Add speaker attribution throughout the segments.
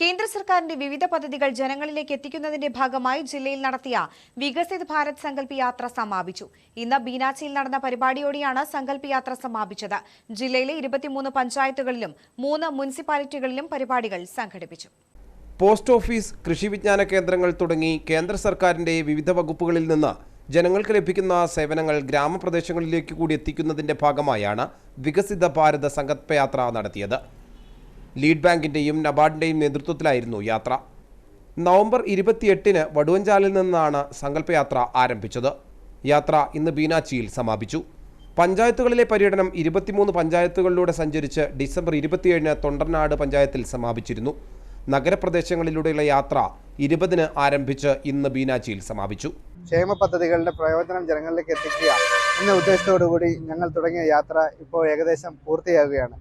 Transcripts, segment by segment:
Speaker 1: കേന്ദ്ര സർക്കാരിന്റെ വിവിധ പദ്ധതികൾ ജനങ്ങളിലേക്ക് എത്തിക്കുന്നതിന്റെ ഭാഗമായി ജില്ലയിൽ നടത്തിയ വികസിത് ഭാരത് സങ്കല്പ് യാത്ര സമാപിച്ചു. ഇന്ന് ബീനാച്ചിയിൽ നടന്ന പരിപാടിയോടെയാണ് സങ്കല്പ് യാത്ര സമാപിച്ചത്. ജില്ലയിലെ ഇരുപത്തിമൂന്ന് പഞ്ചായത്തുകളിലും മൂന്ന് മുനിസിപ്പാലിറ്റികളിലും പരിപാടികൾ സംഘടിപ്പിച്ചു.
Speaker 2: പോസ്റ്റ് ഓഫീസ് കൃഷി വിജ്ഞാന കേന്ദ്രങ്ങൾ തുടങ്ങി കേന്ദ്ര സർക്കാരിന്റെ വിവിധ വകുപ്പുകളിൽ നിന്ന് ജനങ്ങൾക്ക് ലഭിക്കുന്ന സേവനങ്ങൾ ഗ്രാമപ്രദേശങ്ങളിലേക്ക് കൂടി എത്തിക്കുന്നതിന്റെ ഭാഗമായാണ് വികസിത ഭാരത സങ്കല്പയാത്ര നടത്തിയത്. ലീഡ് ബാങ്കിന്റെയും നബാർഡിന്റെയും നേതൃത്വത്തിലായിരുന്നു യാത്ര. നവംബർ ഇരുപത്തിയെട്ടിന് വടുവഞ്ചാലിൽ നിന്നാണ് സങ്കല്പയാത്ര ആരംഭിച്ചത്. യാത്ര ഇന്ന് ബീനാച്ചിയിൽ സമാപിച്ചു. പഞ്ചായത്തുകളിലെ പര്യടനം ഇരുപത്തിമൂന്ന് പഞ്ചായത്തുകളിലൂടെ സഞ്ചരിച്ച് ഡിസംബർ ഇരുപത്തിയേഴിന് തൊണ്ടർനാട് പഞ്ചായത്തിൽ സമാപിച്ചിരുന്നു. നഗരപ്രദേശങ്ങളിലൂടെയുള്ള യാത്ര ഇരുപതിന് ആരംഭിച്ച് ഇന്ന് ബീനാച്ചിയിൽ സമാപിച്ചു.
Speaker 3: ക്ഷേമ പദ്ധതികളുടെ പ്രയോജനം ജനങ്ങളിലേക്ക് എത്തിക്കുക എന്ന ഉദ്ദേശത്തോടു കൂടി ഞങ്ങൾ തുടങ്ങിയ യാത്ര ഇപ്പോൾ ഏകദേശം പൂർത്തിയാകുകയാണ്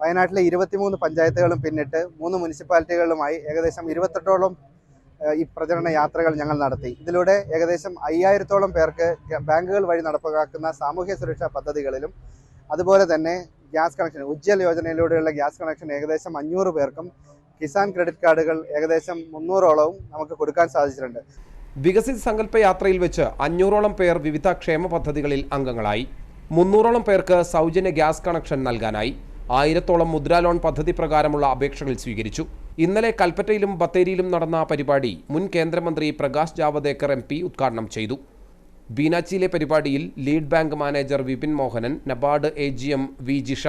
Speaker 3: വയനാട്ടിലെ ഇരുപത്തിമൂന്ന് പഞ്ചായത്തുകളും പിന്നിട്ട് മൂന്ന് മുനിസിപ്പാലിറ്റികളുമായി ഏകദേശം ഇരുപത്തെട്ടോളം ഈ പ്രചരണ യാത്രകൾ ഞങ്ങൾ നടത്തി. ഇതിലൂടെ ഏകദേശം അയ്യായിരത്തോളം പേർക്ക് ബാങ്കുകൾ വഴി നടപ്പാക്കുന്ന സാമൂഹ്യ സുരക്ഷാ പദ്ധതികളിലും അതുപോലെ തന്നെ ഗ്യാസ് കണക്ഷൻ ഉജ്ജ്വൽ യോജനയിലൂടെയുള്ള ഗ്യാസ് കണക്ഷൻ ഏകദേശം അഞ്ഞൂറ് പേർക്കും കിസാൻ ക്രെഡിറ്റ് കാർഡുകൾ ഏകദേശം മുന്നൂറോളവും നമുക്ക് കൊടുക്കാൻ സാധിച്ചിട്ടുണ്ട്.
Speaker 2: വികസിത് സങ്കല്പ യാത്രയിൽ വെച്ച് അഞ്ഞൂറോളം പേർ വിവിധ ക്ഷേമ പദ്ധതികളിൽ അംഗങ്ങളായി. മുന്നൂറോളം പേർക്ക് സൗജന്യ ഗ്യാസ് കണക്ഷൻ നൽകാനായി. ആയിരത്തോളം മുദ്രാ ലോൺ പദ്ധതി പ്രകാരമുള്ള അപേക്ഷകൾ സ്വീകരിച്ചു. ഇന്നലെ കൽപ്പറ്റയിലും ബത്തേരിയിലും നടന്ന പരിപാടി മുൻ കേന്ദ്രമന്ത്രി പ്രകാശ് ജാവദേക്കർ എം പി ഉദ്ഘാടനം ചെയ്തു. ബീനാച്ചിയിലെ പരിപാടിയിൽ lead bank manager Vipin Mohanan NABARD A G M V Jisha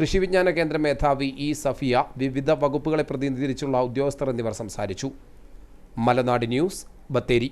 Speaker 2: Krishi Vigyan Kendra മേധാവി ഇ സഫിയ വിവിധ വകുപ്പുകളെ പ്രതിനിധീകരിച്ചുള്ള ഉദ്യോഗസ്ഥർ എന്നിവർ സംസാരിച്ചു. മലനാട് ന്യൂസ് ബത്തേരി.